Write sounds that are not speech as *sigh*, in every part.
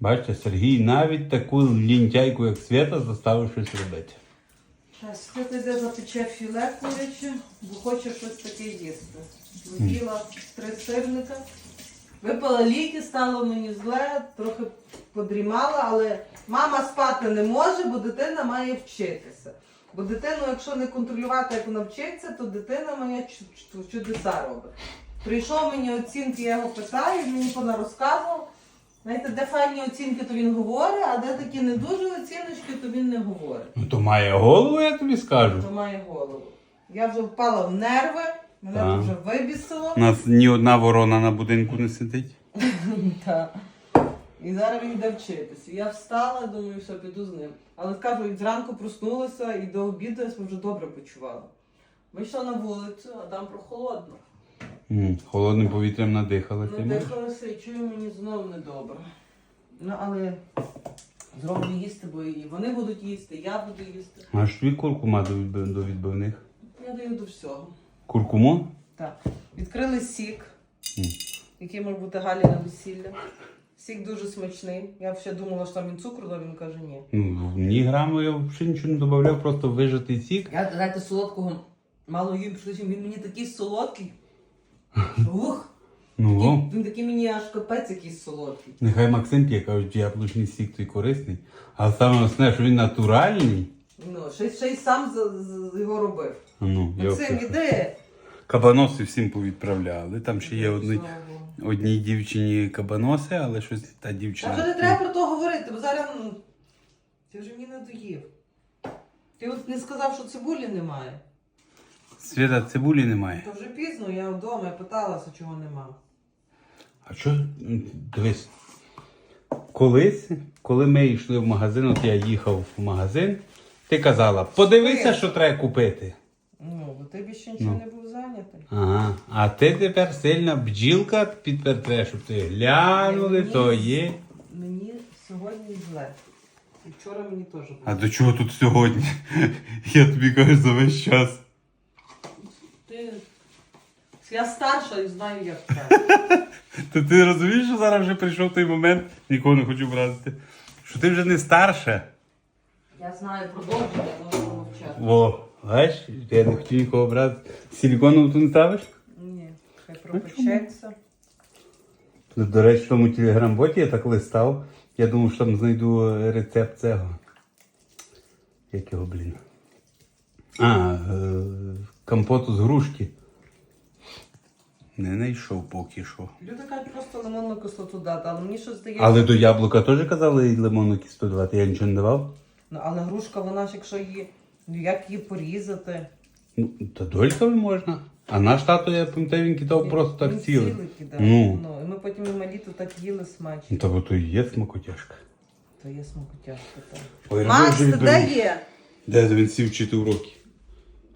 Бачите, Сергій навіть таку лінтяйку, як Свята, заставив щось робити. Зараз хто йде запече філе куряче, бо хоче щось таке їсти. З'їла три сирника. Випила ліки, стало мені зле, трохи подрімала, але мама спати не може, бо дитина має вчитися. Бо дитину, якщо не контролювати, як вона вчиться, то дитина моя чу- чу- чудеса робить. Прийшов мені оцінки, я його питаю, він мені понарозказував. Знаєте, де файні оцінки, то він говорить, а де такі не дуже оціночки, то він не говорить. Ну то має голову, я тобі скажу. То має голову. Я вже впала в нерви, мене Так. вже вибісило. У нас ні одна ворона на будинку не сидить. *laughs* Та. І зараз він йде вчитися. Я встала, думаю, все, піду з ним. Але кажу, і зранку проснулася і до обіду я себе вже добре почувала. Вийшла на вулицю, а там прохолодно. М, Холодним повітрям надихалася. Надихалася і чую, мені знову недобре. Ну, але зроблю їсти, бо і вони будуть їсти, я буду їсти. А ж тобі куркума до, відбив- до відбивних? Я даю до всього. Куркуму? Так. Відкрили сік, М. який може бути Галі на весілля. Сік дуже смачний. Я ще думала, що там він цукру, але він каже ні. Ну, ні граму я взагалі нічого не додавав, просто вижатий сік. Я знаєте, солодкого мало їм, причому він мені такий солодкий. Ух! Ну, Він, він такий мені аж капець якийсь солодкий. нехай Максим п'є, кажуть, яблучний сік той корисний. Але саме основне, що він натуральний. Ну, ще, й- ще й сам з, з- його робив. Ну, я Максим, впевнений. іди! Кабаноси всім повідправляли. Там ще є одні, Знову. одній дівчині кабаноси, але щось та Та дівчина. вже не треба про то говорити, бо зараз ну, ти вже мені надоїв. Ти от не сказав, що цибулі немає. Свята цибулі немає. То вже пізно, я вдома, я питалася, чого нема. А що? Дивись. Колись, коли ми йшли в магазин, от я їхав в магазин, ти казала, подивися, що треба купити. Ну, бо ти більше нічого Ну. не був зайнятий. Ага. А ти тепер сильна бджілка підпертре, щоб ти глянули, то є. Мені сьогодні зле. І вчора мені теж було. А до чого тут сьогодні? *laughs* Я тобі кажу за весь час. Я старша і знаю, як це. *laughs* То ти розумієш, що зараз вже прийшов той момент, нікого не хочу вразити, що ти вже не старша. Я знаю продовження, але можу мовчати. Во, бачиш, я не хотів нікого образити. Силіконову ти не ставиш? Ні, хай пропечеться. Тут, До речі, в тому телеграм-боті я так листав. Я думав, що там знайду рецепт цього. Як його, блін? А, е, компоту з грушки. Не знайшов поки що. Люди кажуть просто лимонну кислоту дати, але мені щось здається. Але до яблука теж казали лимонну кислоту давати, я нічого не давав. Ну, але грушка, вона ж якщо її. Ну як її порізати? Ну, та дольками можна. А наш тато, я пам'ятаю, він кидав просто так цілий. Ну. ну. І ми потім і малі то так їли смачно. Ну, та бо то і є смакотяжка. То є смакотяжка так. Ой, Макс, ти де є? Де він сів вчити уроки?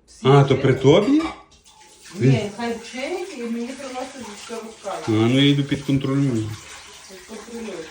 Всі А, вже? то при тобі? Ні, хай вчить і мені приносить все розкаже. А, ну я йду підконтролюю. Контролюйте.